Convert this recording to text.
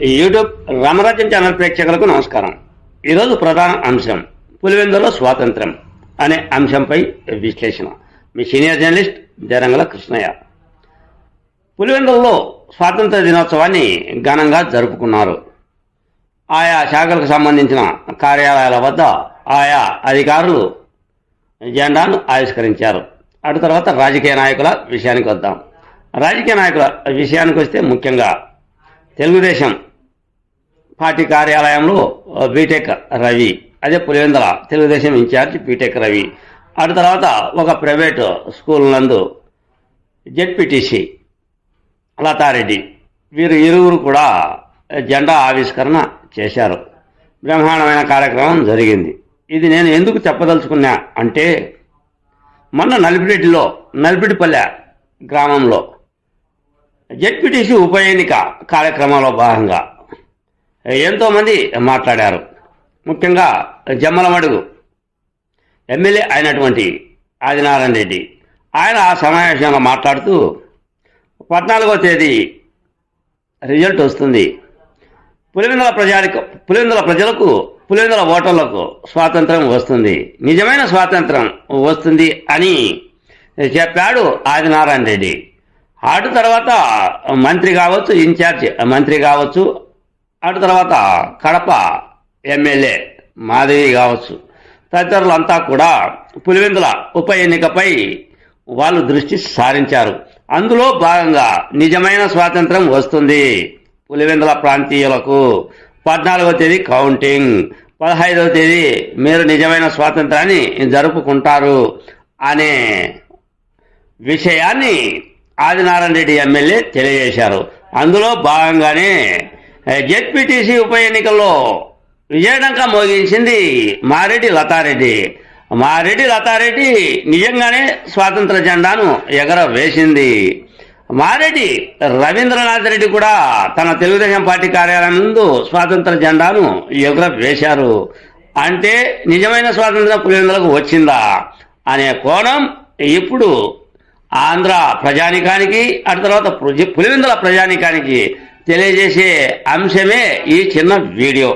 YouTube రామరాజ్యం channel ప్రేక్షకులకు నమస్కారం. ఈరోజు ప్రధాన అంశం పులివెందులో స్వాతంత్రం అనే అంశంపై విశ్లేషణ. మీ సీనియర్ జర్నలిస్ట్ జరంగల కృష్ణయ్య. పులివెందులలో స్వాతంత్ర దినోత్సవాన్ని ఘనంగా జరుపుకున్నారు. ఆయా శాఖలకు సంబంధించిన కార్యాలయాల వద్ద ఆయా అధికారులు జెండాను ఆవిష్కరించారు. అటు తర్వాత రాజకీయ నాయకుల విషయానికి వద్దాం. రాజకీయ నాయకుల విషయానికి వస్తే ముఖ్యంగా తెలుగుదేశం పార్టీ కార్యాలయంలో బీటెక్ రవి అదే Pulivendula Telugu Desam in charge BTech Ravi. అటు తర్వాత ఒక ప్రైవేట్ స్కూల్ నందు జెడ్పీటీసీ లతారెడ్డి. వీరు ఇరువురు కూడా జెండా ఆవిష్కరణ చేశారు. బ్రహ్మాండమైన కార్యక్రమం జరిగింది. ఇది నేను ఎందుకు చెప్పదలుచుకున్నా అంటే మొన్న నలిపిరెడ్డిలో నలిపిడిపల్లె గ్రామంలో జెడ్పీటీసీ ఉప ఎన్నిక కార్యక్రమంలో భాగంగా ఎంతోమంది మాట్లాడారు. ముఖ్యంగా జమ్మలమడుగు ఎమ్మెల్యే అయినటువంటి ఆదినారాయణ రెడ్డి. ఆయన ఆ సమావేశంలో మాట్లాడుతూ పద్నాలుగో తేదీ రిజల్ట్ వస్తుంది. పులివెందుల ప్రజానికి పులివెందుల ప్రజలకు పులివెందుల ఓటర్లకు స్వాతంత్రం వస్తుంది. నిజమైన స్వాతంత్రం వస్తుంది అని చెప్పాడు ఆదినారాయణ రెడ్డి. అటు తర్వాత మంత్రి కావచ్చు ఇన్ఛార్జ్ మంత్రి కావచ్చు అటు తర్వాత కడప ఎమ్మెల్యే మాధవి కావచ్చు. తదితరులంతా కూడా పులివెందుల ఉప ఎన్నికపై వాళ్ళు దృష్టి సారించారు. అందులో భాగంగా నిజమైన స్వాతంత్రం వస్తుంది. పులివెందుల ప్రాంతీయులకు పద్నాలుగో తేదీ కౌంటింగ్ పదహైదవ తేదీ మీరు నిజమైన స్వాతంత్రాన్ని జరుపుకుంటారు అనే విషయాన్ని ఆదినారాయణ రెడ్డి ఎమ్మెల్యే తెలియజేశారు. అందులో భాగంగానే జెడ్పీటీసీ ఉప ఎన్నికల్లో విజయడంక మోగించింది మారెడ్డి లతారెడ్డి. మారెడ్డి లతారెడ్డి నిజంగానే స్వాతంత్ర జెండాను ఎగర వేసింది మారెడ్డి రవీంద్రనాథ్ రెడ్డి కూడా తన తెలుగుదేశం పార్టీ కార్యాలయం ముందు స్వాతంత్ర జెండాను ఎగుర వేశారు అంటే నిజమైన స్వాతంత్రం పులివెందులకు వచ్చిందా అనే కోణం ఇప్పుడు ఆంధ్ర ప్రజానికానికి ఆ తర్వాత పులివెందుల ప్రజానికానికి తెలియజేసే అంశమే ఈ చిన్న వీడియో.